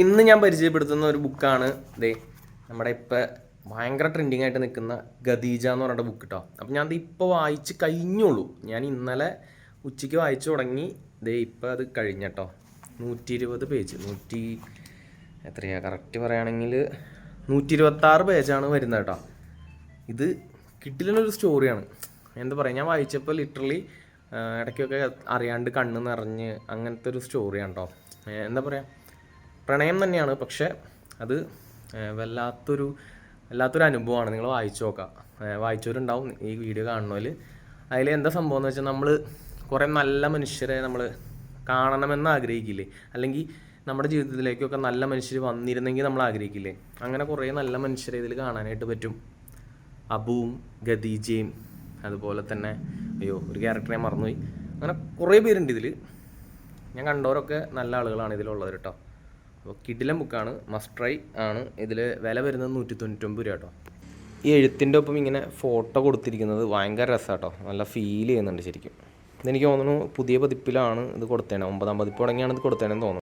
ഇന്ന് ഞാൻ പരിചയപ്പെടുത്തുന്ന ഒരു ബുക്കാണ് ദേ നമ്മുടെ ഇപ്പം ഭയങ്കര ട്രെൻഡിങ് ആയിട്ട് നിൽക്കുന്ന ഖദീജ എന്ന് പറഞ്ഞ ബുക്ക് കേട്ടോ അപ്പം ഞാൻ ഇപ്പോൾ വായിച്ച് കഴിഞ്ഞുള്ളൂ. ഞാൻ ഇന്നലെ ഉച്ചയ്ക്ക് വായിച്ചു തുടങ്ങി ദേ ഇപ്പം അത് കഴിഞ്ഞട്ടോ നൂറ്റി ഇരുപത് പേജ് നൂറ്റി എത്രയാണ് കറക്റ്റ് പറയുകയാണെങ്കിൽ നൂറ്റി ഇരുപത്താറ് പേജാണ് വരുന്നത് കേട്ടോ ഇത് കിട്ടില്ലെന്നൊരു സ്റ്റോറിയാണ് എന്താ പറയുക ഞാൻ വായിച്ചപ്പോൾ ലിറ്ററലി ഇടയ്ക്കൊക്കെ അറിയാണ്ട് കണ്ണ് നിറഞ്ഞ് അങ്ങനത്തെ ഒരു സ്റ്റോറിയാണ് കേട്ടോ എന്താ പറയുക പ്രണയം തന്നെയാണ് പക്ഷെ അത് വല്ലാത്തൊരു വല്ലാത്തൊരു അനുഭവമാണ്. നിങ്ങൾ വായിച്ചു നോക്കുക വായിച്ചവരുണ്ടാവും ഈ വീഡിയോ കാണുന്നതിൽ അതിൽ എന്താ സംഭവം എന്ന് വെച്ചാൽ നമ്മൾ കുറേ നല്ല മനുഷ്യരെ നമ്മൾ കാണണമെന്ന് ആഗ്രഹിക്കില്ലേ? അല്ലെങ്കിൽ നമ്മുടെ ജീവിതത്തിലേക്കൊക്കെ നല്ല മനുഷ്യർ വന്നിരുന്നെങ്കിൽ നമ്മൾ ആഗ്രഹിക്കില്ലേ? അങ്ങനെ കുറേ നല്ല മനുഷ്യരെ ഇതിൽ കാണാനായിട്ട് പറ്റും. അബുവും ഖദീജയും അതുപോലെ തന്നെ അയ്യോ ഒരു ക്യാരക്ടറെ മറന്നുപോയി. അങ്ങനെ കുറേ പേരുണ്ട് ഇതിൽ ഞാൻ കണ്ടവരൊക്കെ നല്ല ആളുകളാണ് ഇതിലുള്ളത് കേട്ടോ. അപ്പോൾ കിടിലം ബുക്കാണ് മസ്റ്റ് ട്രൈ ആണ്. ഇതിൽ വില വരുന്നത് നൂറ്റി തൊണ്ണൂറ്റൊമ്പത് രൂപ കേട്ടോ. ഈ എഴുത്തിന്റെ ഒപ്പം ഇങ്ങനെ ഫോട്ടോ കൊടുത്തിരിക്കുന്നത് ഭയങ്കര രസമാണ് കേട്ടോ. നല്ല ഫീൽ ചെയ്യുന്നുണ്ട് ശരിക്കും. ഇതെനിക്ക് തോന്നുന്നു പുതിയ പതിപ്പിലാണ് ഇത് കൊടുത്തേണ ഒമ്പതാം പതിപ്പ് തുടങ്ങിയാണ് ഇത് കൊടുത്തേണെന്ന് തോന്നുന്നു.